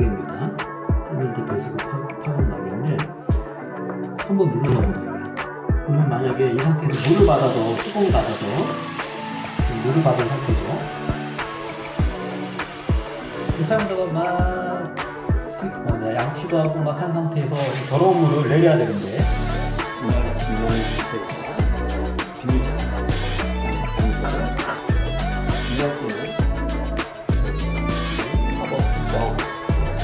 낙입니다. 세면대 배수구 파- 파본 낙인데 한번 눌러봅니다. 그러면 만약에 이 상태에서 물을 받아서 수공을 받아서 물을 받은 상태죠. 그 사용자가 막 시- 뭐냐, 양치도 하고 막 한 상태에서 더러운 물을 내려야 되는데. 비밀장.